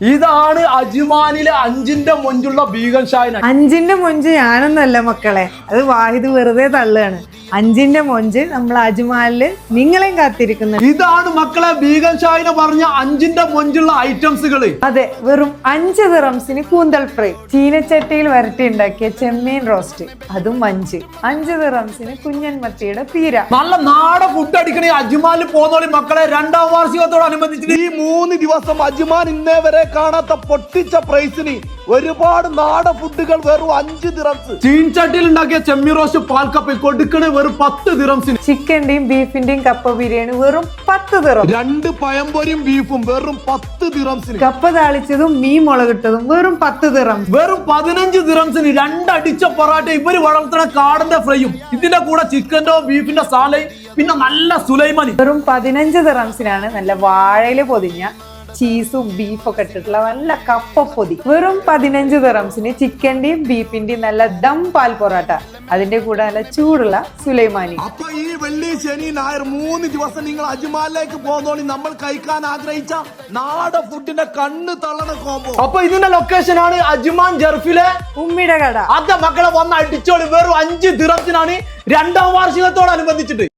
ഇതാണ് അജ്മാനിലെ അഞ്ചിന്റെ മൊഞ്ചുള്ള ബീഗൻ ഷായന അഞ്ചിന്റെ മൊഞ്ച് ഞാനൊന്നല്ല മക്കളെ. അത് വാഹിദ് വെറുതെ തള്ളുകയാണ്. അഞ്ചിന്റെ മൊഞ്ച് നമ്മൾ അജ്മാലിൽ നിങ്ങളെയും കാത്തിരിക്കുന്നു. ഇതാണ് മക്കളെ ബീഗൻ ഷായിന പറഞ്ഞ അഞ്ചിന്റെ മൊഞ്ചുള്ള ഐറ്റംസുകൾ അതെ വെറും അഞ്ച് ദിറംസിന് കൂന്തൽ ഫ്രൈ. ചീനച്ചട്ടിയിൽ വരട്ടി ഉണ്ടാക്കിയ ചെമ്മീൻ റോസ്റ്റ് അതും അഞ്ച് അഞ്ച് ദിറംസിന് കുഞ്ഞൻ മത്തിയുടെ തീര നല്ല നാടൻ ഫുഡ് അടിക്കണേ അജ്മാലിൽ പോകുന്നോളി മക്കളെ രണ്ടാം വാർഷികത്തോടനുബന്ധിച്ച് ഈ മൂന്ന് ദിവസം അജ്മാൻ ഇന്നേ വരെ കാണാത്ത പൊട്ടിച്ച പ്രൈസിന് ഒരുപാട് നാടൻ ഫുഡുകൾ വെറും അഞ്ച് ദിറംസ് ചീൻചട്ടിയിൽ ഉണ്ടാക്കിയ ചെമ്മീൻ റോസ്റ്റ് കപ്പിൽ കൊടുക്കണേ വെറും പത്ത് ദിറംസിന് ചിക്കന്റെയും ബീഫിന്റെയും കപ്പ ബിരിയാണി വെറും പത്ത് ദിറം രണ്ട് പഴംപൊരിയും ബീഫും വെറും പത്ത് ദിറംസിന് കപ്പ താളിച്ചതും മീൻ മുളകിട്ടതും വെറും പത്ത് ദിറം വെറും പതിനഞ്ച് ദിറംസിന് രണ്ടടിച്ച പൊറാട്ട ഇവർ വളർത്തുന്ന കാടന്റെ ഫ്രൈയും ഇതിന്റെ കൂടെ ചിക്കന്റെ ബീഫിന്റെ സാലയും പിന്നെ നല്ല സുലൈമാനി. വെറും പതിനഞ്ച് ദിറംസിനാണ് നല്ല വാഴയിൽ പൊതിഞ്ഞ ചീസും ബീഫൊക്കെ ഇട്ടിട്ടുള്ള നല്ല കപ്പ പൊതി. വെറും പതിനഞ്ച് ദിറംസിന് ചിക്കന്റെയും ബീഫിന്റെയും നല്ല ദം പാൽ പൊറോട്ട. അതിന്റെ കൂടെ നല്ല ചൂടുള്ള സുലൈമാനി. അപ്പൊ ഈ വെള്ളി ശനി നായർ മൂന്ന് ദിവസം നിങ്ങൾ അജ്മാലിലേക്ക് പോകുന്നോളി നമ്മൾ കഴിക്കാൻ ആഗ്രഹിച്ച നാട ഫുഡിന്റെ കണ്ണ് തള്ളണ കോമ്പോ അപ്പൊ ഇതിന്റെ ലൊക്കേഷൻ ആണ് അജ്മാൻ ജർഫിലെ ഉമ്മിയുടെ കട. അതെ മക്കളെ വന്ന് അടിച്ചോളി. വെറും അഞ്ച് ദിറത്തിനാണ് രണ്ടാം വാർഷികത്തോടനുബന്ധിച്ചിട്ട്.